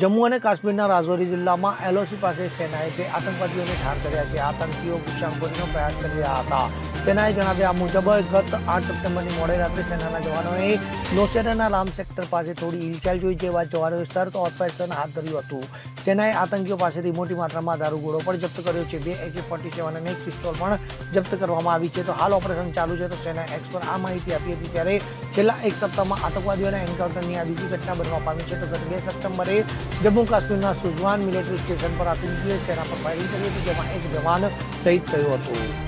જમ્મુ અને કાશ્મીરના રાજૌરી જિલ્લામાં એલઓસી પાસે સેનાએ બે આતંકવાદીઓને ઠાર કર્યા છે. આતંકીઓ ઘુસણખોરીનો પ્રયાસ કરી રહ્યા હતા. સેનાએ જણાવ્યા મુજબ ગત આઠ સપ્ટેમ્બરની મોડે રાત્રે સેનાના જવાનોએ નોસેરાના રામ સેક્ટર પાસે થોડી હિલચાલ જોઈ જેવા જવાનોએ સર્ચ ઓપરેશન હાથ ધર્યું હતું. સેનાએ આતંકીઓ પાસેથી મોટી માત્રામાં દારૂગોળો પણ જપ્ત કર્યો છે. બે એકે ફોર્ટી સેવન અને એક પિસ્તોલ પણ જપ્ત કરવામાં આવી છે. તો હાલ ઓપરેશન ચાલુ છે. તો સેના એક્સ આ માહિતી આપી હતી ત્યારે છેલ્લા એક સપ્તાહમાં આતંકવાદીઓના એન્કાઉન્ટરની આ બીજી ઘટના બનવા પામી છે. તો ગત બે સપ્ટેમ્બરે જમ્મુ કાશ્મીરના સુઝવાન મિલિટરી સ્ટેશન પર આતંકીઓએ સેના પર ફાયરિંગ કરી હતી, જેમાં એક જવાન શહીદ થયો હતો.